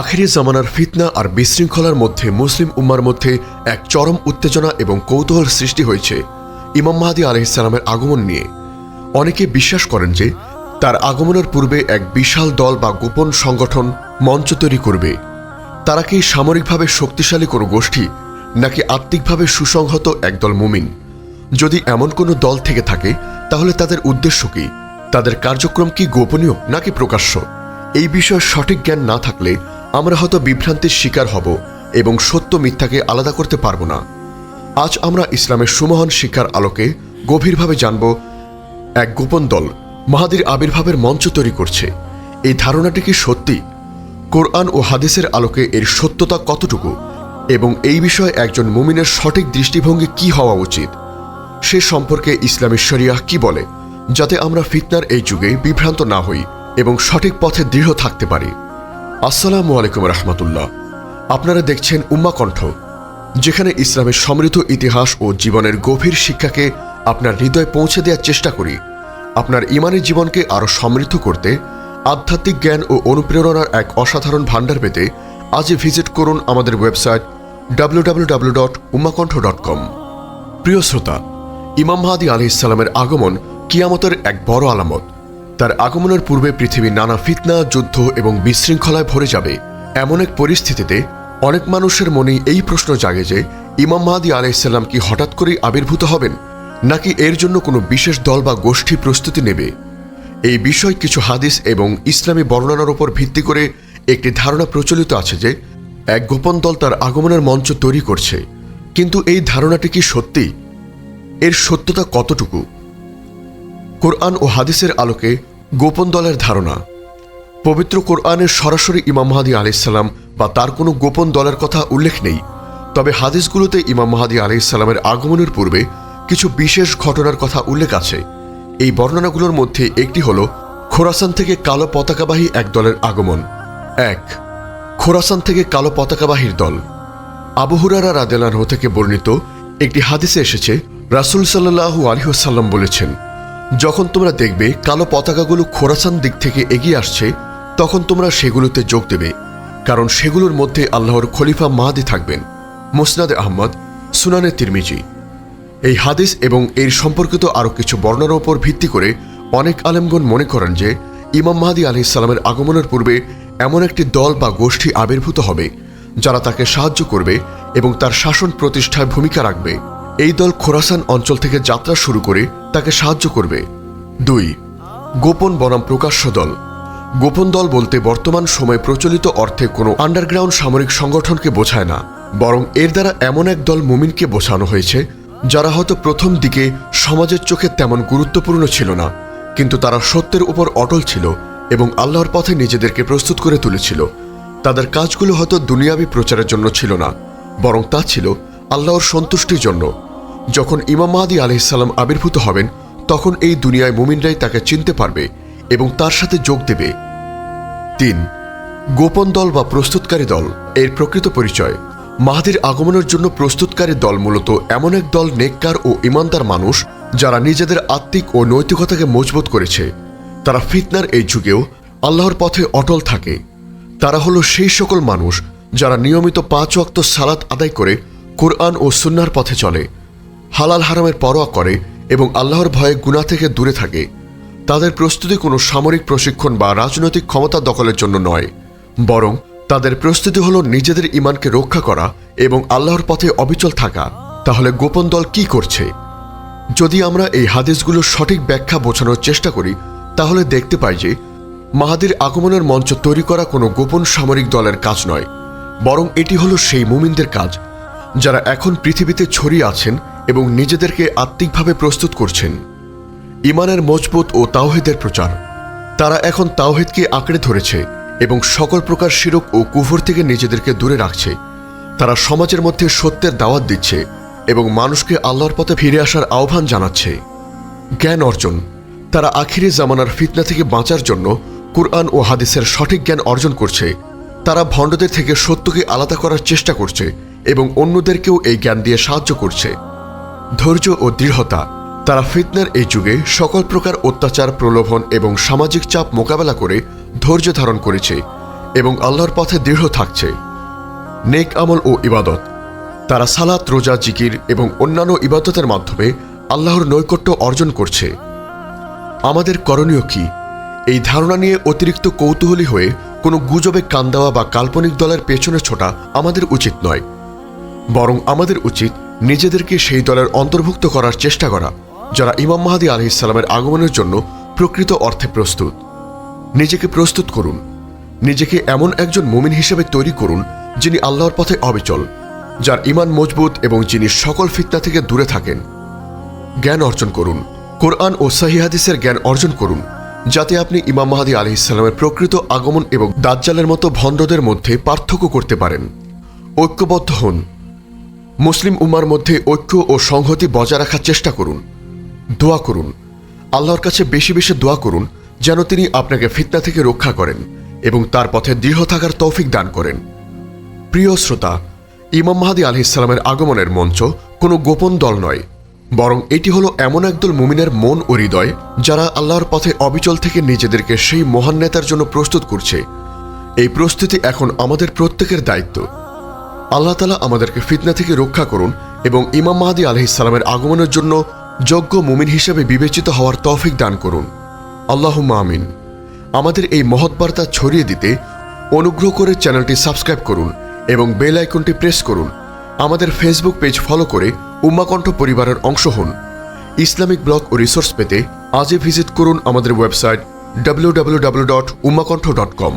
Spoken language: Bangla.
আখেরি জামানার ফিতনা আর বিশৃঙ্খলার মধ্যে মুসলিম উম্মার মধ্যে এক চরম উত্তেজনা এবং কৌতূহল সৃষ্টি হয়েছে ইমাম মাহাদি আলহিসাল্লামের আগমন নিয়ে। অনেকে বিশ্বাস করেন যে তার আগমনের পূর্বে এক বিশাল দল বা গোপন সংগঠন মঞ্চ তৈরি করবে। তারা কি সামরিকভাবে শক্তিশালী কোনো গোষ্ঠী নাকি আত্মিকভাবে সুসংহত একদল মুমিন? যদি এমন কোনো দল থেকে থাকে, তাহলে তাদের উদ্দেশ্য কি? তাদের কার্যক্রম কি গোপনীয় নাকি প্রকাশ্য? এই বিষয়ে সঠিক জ্ঞান না থাকলে আমরা হয়তো বিভ্রান্তির শিকার হব এবং সত্য মিথ্যাকে আলাদা করতে পারব না। আজ আমরা ইসলামের সুমহান শিক্ষার আলোকে গভীরভাবে জানব এক গোপন দল মাহাদির আবির্ভাবের মঞ্চ তৈরি করছে। এই ধারণাটি কি সত্যি? কোরআন ও হাদিসের আলোকে এর সত্যতা কতটুকু? এবং এই বিষয়ে একজন মুমিনের সঠিক দৃষ্টিভঙ্গি কি হওয়া উচিত? সে সম্পর্কে ইসলামী শরিয়াহ কি বলে, যাতে আমরা ফিতনার এই যুগে বিভ্রান্ত না হই এবং সঠিক পথে দৃঢ় থাকতে পারি? আসসালামু আলাইকুম রহমতুল্লাহ। আপনারা দেখছেন উম্মা কণ্ঠ, যেখানে ইসলামের সমৃদ্ধ ইতিহাস ও জীবনের গভীর শিক্ষাকে আপনার হৃদয়ে পৌঁছে দেওয়ার চেষ্টা করি। আপনার ইমানি জীবনকে আরও সমৃদ্ধ করতে, আধ্যাত্মিক জ্ঞান ও অনুপ্রেরণার এক অসাধারণ ভাণ্ডার পেতে আজই ভিজিট করুন আমাদের website W W W dot Ummakantha dot com প্রিয় শ্রোতা, ইমাম মাহাদি আলি ইসলামের আগমন কিয়ামতের এক বড় আলামত। তার আগমনের পূর্বে পৃথিবী নানা ফিতনা, যুদ্ধ এবং বিশৃঙ্খলায় ভরে যাবে এমন এক পরিস্থিতিতে অনেক মানুষের মনে এই প্রশ্ন জাগে যে, ইমাম মাহাদি আলাইসাল্লাম কি হঠাৎ করেই আবির্ভূত হবেন? নাকি এর জন্য কোনো বিশেষ দল বা গোষ্ঠী প্রস্তুতি নেবে? এই বিষয় কিছু হাদিস এবং ইসলামী বর্ণনার উপর ভিত্তি করে একটি ধারণা প্রচলিত আছে যে, এক গোপন দল তার আগমনের মঞ্চ তৈরি করছে। কিন্তু এই ধারণাটি কি সত্যি? এর সত্যতা কতটুকু? কোরআন ও হাদিসের আলোকে গোপন দলের ধারণা, পবিত্র কোরআনের সরাসরি ইমাম মাহাদি আলাইসাল্লাম বা তার কোনো গোপন দলের কথা উল্লেখ নেই, তবে হাদিসগুলোতে ইমাম মাহাদি আলাইসাল্লামের আগমনের পূর্বে কিছু বিশেষ ঘটনার কথা উল্লেখ আছে। এই বর্ণনাগুলোর মধ্যে একটি হল খোরাসান থেকে কালো পতাকাবাহী এক দলের আগমন। এক, খোরাসান থেকে কালো পতাকাবাহীর দল। আবহুরারা রাদেলানহ থেকে বর্ণিত একটি হাদিসে এসেছে, রাসুল সাল্লাহু আলহিহসাল্লাম বলেছেন যখন তোমরা দেখবে কালো পতাকাগুলো খোরাসান দিক থেকে এগিয়ে আসছে, তখন তোমরা সেগুলোতে যোগ দেবে, কারণ সেগুলোর মধ্যে আল্লাহর খলিফা মাহাদি থাকবেন, মুসনাদে আহমদ, সুনানে তিরমিজি। এই হাদিস এবং এর সম্পর্কিত আরও কিছু বর্ণনার উপর ভিত্তি করে অনেক আলেমগণ মনে করেন যে, ইমাম মাহাদি আলি ইসলামের আগমনের পূর্বে এমন একটি দল বা গোষ্ঠী আবির্ভূত হবে, যারা তাকে সাহায্য করবে এবং তার শাসন প্রতিষ্ঠায় ভূমিকা রাখবে। এই দল খোরাসান অঞ্চল থেকে যাত্রা শুরু করে তাকে সাহায্য করবে। দুই, গোপন বনাম প্রকাশ্য দল। গোপন দল বলতে বর্তমান সময়ে প্রচলিত অর্থে কোনো আন্ডারগ্রাউন্ড সামরিক সংগঠনকে বোঝায় না, বরং এর দ্বারা এমন এক দল মুমিনকে বোঝানো হয়েছে, যারা হয়তো প্রথম দিকে সমাজের চোখে তেমন গুরুত্বপূর্ণ ছিল না, কিন্তু তারা সত্যের উপর অটল ছিল এবং আল্লাহর পথে নিজেদেরকে প্রস্তুত করে তুলেছিল। তাদের কাজগুলো হয়তো দুনিয়াবি প্রচারের জন্য ছিল না, বরং তা ছিল আল্লাহর সন্তুষ্টির জন্য। যখন ইমাম মাহাদি আলহিসাল্লাম আবির্ভূত হবেন, তখন এই দুনিয়ায় মুমিনরাই তাকে চিনতে পারবে এবং তার সাথে যোগ দেবে। তিন, গোপন দল বা প্রস্তুতকারী দল, এর প্রকৃত পরিচয়। মাহাদির আগমনের জন্য প্রস্তুতকারী দল মূলত এমন এক দল নেককার ও ইমানদার মানুষ যারা নিজেদের আত্মিক ও নৈতিকতাকে মজবুত করেছে। তারা ফিতনার এই যুগেও আল্লাহর পথে অটল থাকে। তারা হলো সেই সকল মানুষ যারা নিয়মিত পাঁচ ওয়াক্ত সালাত আদায় করে কোরআন ও সুন্নার পথে চলে। হালাল হারামের পরোয়া করে এবং আল্লাহর ভয়ে গুণা থেকে দূরে থাকে, তাদের প্রস্তুতি কোনো সামরিক প্রশিক্ষণ বা রাজনৈতিক ক্ষমতা দখলের জন্য নয়, বরং তাদের প্রস্তুতি হল নিজেদের ইমানকে রক্ষা করা এবং আল্লাহর পথে অবিচল থাকা। তাহলে গোপন দল কি করছে? যদি আমরা এই হাদিসগুলোর সঠিক ব্যাখ্যা বোঝানোর চেষ্টা করি, তাহলে দেখতে পাই যে মাহাদির আগমনের মঞ্চ তৈরি করা কোনো গোপন সামরিক দলের কাজ নয়, বরং এটি হলো সেই মুমিনদের কাজ, যারা এখন পৃথিবীতে ছড়িয়ে আছেন এবং নিজেদেরকে আত্মিকভাবে প্রস্তুত করছেন। ইমানের মজবুত ও তাওহিদের প্রচার। তারা এখন তাওহিদকে আঁকড়ে ধরেছে এবং সকল প্রকার শিরক ও কুফর থেকে নিজেদেরকে দূরে রাখছে। তারা সমাজের মধ্যে সত্যের দাওয়াত দিচ্ছে এবং মানুষকে আল্লাহর পথে ফিরে আসার আহ্বান জানাচ্ছে। জ্ঞান অর্জন। তারা আখিরি জামানার ফিতনা থেকে বাঁচার জন্য কুরআন ও হাদিসের সঠিক জ্ঞান অর্জন করছে। তারা ভণ্ডদের থেকে সত্যকে আলাদা করার চেষ্টা করছে এবং অন্যদেরকেও এই জ্ঞান দিয়ে সাহায্য করছে। ধৈর্য ও দৃঢ়তা, তারা ফিতনার এই যুগে সকল প্রকার অত্যাচার, প্রলোভন এবং সামাজিক চাপ মোকাবেলা করে ধৈর্য ধারণ করেছে এবং আল্লাহর পথে দৃঢ় থাকছে। নেক আমল ও ইবাদত, তারা সালাত, রোজা, জিকির এবং অন্যান্য ইবাদতের মাধ্যমে আল্লাহর নৈকট্য অর্জন করছে। আমাদের করণীয় কি? এই ধারণা নিয়ে অতিরিক্ত কৌতূহলী হয়ে কোনো গুজবে কান দেওয়া বা কাল্পনিক দলের পেছনে ছোটা আমাদের উচিত নয়। বরং আমাদের উচিত নিজেদেরকে সেই দলের অন্তর্ভুক্ত করার চেষ্টা করা, যারা ইমাম মাহাদি আলহ ইসলামের আগমনের জন্য প্রকৃত অর্থে প্রস্তুত। নিজেকে প্রস্তুত করুন। নিজেকে এমন একজন মুমিন হিসেবে তৈরি করুন, যিনি আল্লাহর পথে অবিচল, যার ইমান মজবুত এবং যিনি সকল ফিতনা থেকে দূরে থাকেন। জ্ঞান অর্জন করুন। কোরআন ও সাহিহাদিসের জ্ঞান অর্জন করুন, যাতে আপনি ইমাম মাহাদি আলি ইসলামের প্রকৃত আগমন এবং দাজ্জালের মতো ভণ্ডদের মধ্যে পার্থক্য করতে পারেন। ঐক্যবদ্ধ হন। মুসলিম উম্মার মধ্যে ঐক্য ও সংহতি বজায় রাখার চেষ্টা করুন। দোয়া করুন। আল্লাহর কাছে বেশি বেশি দোয়া করুন, যেন তিনি আপনাকে ফিতনা থেকে রক্ষা করেন এবং তার পথে দৃঢ় থাকার তৌফিক দান করেন। প্রিয় শ্রোতা, ইমাম মাহাদি আলহ ইসলামের আগমনের মঞ্চ কোনো গোপন দল নয়, বরং এটি হলো এমন একদল মুমিনের মন ও হৃদয় যারা আল্লাহর পথে অবিচল থেকে নিজেদেরকে সেই মহান নেতার জন্য প্রস্তুত করছে। এই প্রস্তুতি এখন আমাদের প্রত্যেকের দায়িত্ব। আল্লাহ তালা আমাদেরকে ফিতনা থেকে রক্ষা করুন এবং ইমাম মাহাদি আলহ ইসলামের আগমনের জন্য যোগ্য মুমিন হিসেবে বিবেচিত হওয়ার তৌফিক দান করুন। আল্লাহ আমিন। আমাদের এই মহৎ বার্তা ছড়িয়ে দিতে অনুগ্রহ করে চ্যানেলটি সাবস্ক্রাইব করুন এবং বেল আইকনটি প্রেস করুন। আমাদের ফেসবুক পেজ ফলো করে উম্মাকণ্ঠ পরিবারের অংশ হন। ইসলামিক ব্লগ ও রিসোর্স পেতে আজই ভিজিট করুন আমাদের website W W W dot Ummakantha dot com